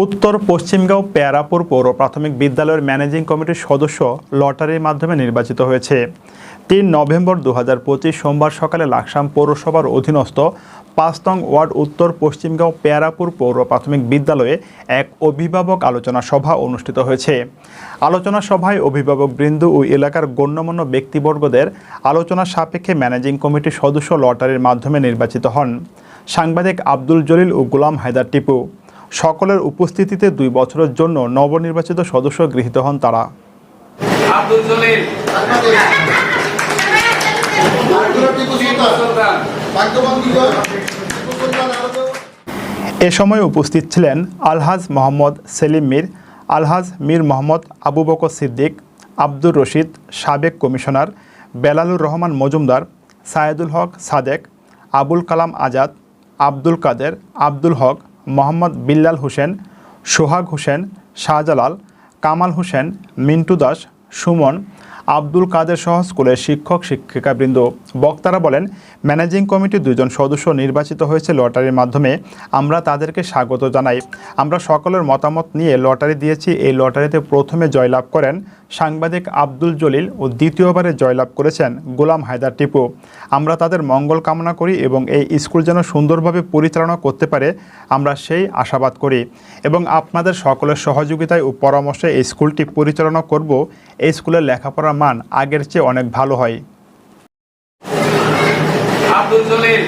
উত্তর পশ্চিমগাঁও পেয়ারাপুর পৌর প্রাথমিক বিদ্যালয়ের ম্যানেজিং কমিটির সদস্য লটারির মাধ্যমে নির্বাচিত হয়েছে। তিন নভেম্বর দু হাজার পঁচিশ সোমবার সকালে লাকসাম পৌরসভার অধীনস্থ পাঁচতং ওয়ার্ড উত্তর পশ্চিমগাঁও পেয়ারাপুর পৌর প্রাথমিক বিদ্যালয়ে এক অভিভাবক আলোচনা সভা অনুষ্ঠিত হয়েছে। আলোচনা সভায় অভিভাবক বৃন্দ ও এলাকার গণ্যমান্য ব্যক্তিবর্গদের আলোচনা সাপেক্ষে ম্যানেজিং কমিটির সদস্য লটারির মাধ্যমে নির্বাচিত হন। সাংবাদিক আব্দুল জলিল ও গোলাম হায়দার টিপু। সকলের উপস্থিতিতে দুই বছরের জন্য নবনির্বাচিত সদস্য গৃহীত হন তারা। এ সময় উপস্থিত ছিলেন আলহাজ মোহাম্মদ সেলিম মির আলহাজ মীর মোহাম্মদ আবু বকর সিদ্দিক আব্দুর রশিদ সাবেক কমিশনার বেলালুর রহমান মজুমদার সায়েদুল হক সাদেক আবুল কালাম আজাদ আব্দুল কাদের আব্দুল হক মোহাম্মদ বিল্লাল হোসেন, সোহাগ হোসেন, শাহজালাল, কামাল হোসেন, মিন্টু দাস, সুমন, আব্দুল কাদের সহ স্কুলের শিক্ষক, শিক্ষিকাবৃন্দ। বক্তারা বলেন, ম্যানেজিং কমিটির দুজন সদস্য নির্বাচিত হয়েছে লটারির মাধ্যমে। আমরা তাদেরকে স্বাগত জানাই। আমরা সকলের মতামত নিয়ে লটারি দিয়েছি। এই লটারিতে প্রথমে জয়লাভ করেন সাংবাদিক আব্দুল জলিল ও দ্বিতীয়বারে জয়লাভ করেছেন গোলাম হায়দার টিপু। আমরা তাদের মঙ্গল কামনা করি এবং এই স্কুল যেন সুন্দরভাবে পরিচালনা করতে পারে আমরা সেই আশাবাদ করি। এবং আপনাদের সকলের সহযোগিতায় ও পরামর্শে এই স্কুলটি পরিচালনা করব। এই স্কুলের লেখাপড়ার মান আগের চেয়ে অনেক ভালো হয়। আব্দুল জলিল।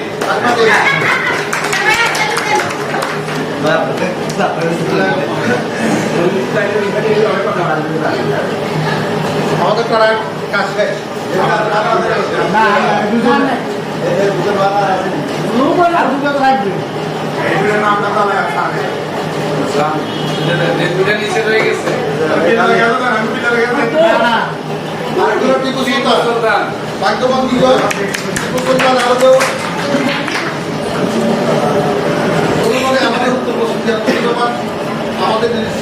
আমাদের আমাদের উত্তর পশ্চিম জাতীয় আমাদের নিজস্ব